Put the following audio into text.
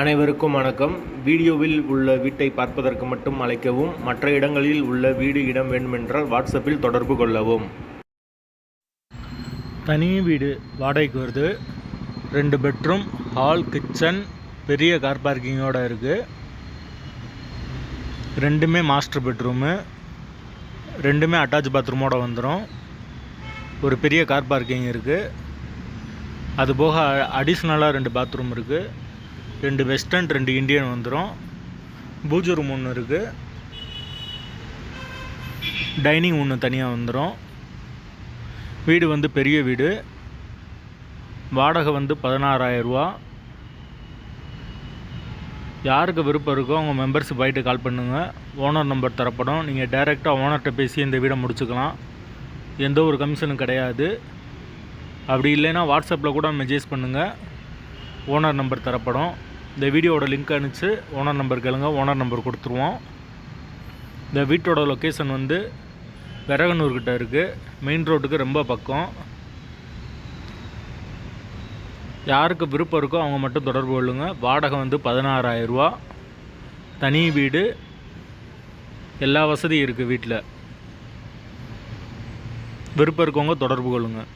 அனைவருக்கும் வணக்கம். வீடியோவில் உள்ள வீட்டை பார்ப்பதற்கு மட்டும் அழைக்கவும் மற்ற இடங்களில் உள்ள வீடு இடம் வேண்டுமென்றால் வாட்ஸ்அப்பில் தொடர்பு கொள்ளவும். தனி வீடு வாடகைக்கு வருது. ரெண்டு பெட்ரூம் ஹால் கிச்சன் பெரிய கார் பார்க்கிங்கோடு இருக்குது ரெண்டுமே மாஸ்டர் பெட்ரூமு. ரெண்டுமே அட்டாச் பாத்ரூமோடு வந்துடும் ஒரு பெரிய கார் பார்க்கிங் இருக்குது அது போக அடிஷ்னலாக ரெண்டு பாத்ரூம் இருக்குது ரெண்டு வெஸ்டர்ன் ரெண்டு இந்தியன் வந்துடும் பூஜை ரூம் ஒன்று இருக்குது டைனிங் ஒன்று தனியாக வந்துடும் வீடு வந்து பெரிய வீடு. வாடகை வந்து பதினாறாயிரரூவா யாருக்கு விருப்பம் இருக்கோ அவங்க மெம்பர்ஸ் போயிட்டு கால் பண்ணுங்கள் ஓனர் நம்பர் தரப்படும். நீங்கள் டைரெக்டாக ஓனர்கிட்ட பேசி இந்த வீடை முடிச்சுக்கலாம். எந்த ஒரு கமிஷனும் கிடையாது. அப்படி இல்லைன்னா வாட்ஸ்அப்பில் கூட மெசேஜ் பண்ணுங்கள் ஓனர் நம்பர் தரப்படும். இந்த வீடியோவோட லிங்க் அனுப்பிச்சு ஓனர் நம்பர் கேளுங்க ஓனர் நம்பர் கொடுத்துருவோம். இந்த வீட்டோட லொக்கேஷன் வந்து விறகனூர்கிட்ட இருக்குது மெயின் ரோட்டுக்கு ரொம்ப பக்கம். யாருக்கு விருப்பம் இருக்கோ அவங்க மட்டும் தொடர்பு கொள்ளுங்க. வாடகை வந்து பதினாறாயிரரூவா. தனி வீடு. எல்லா வசதியும் இருக்குது வீட்டில் விருப்பம் இருக்கவங்க தொடர்பு கொள்ளுங்கள்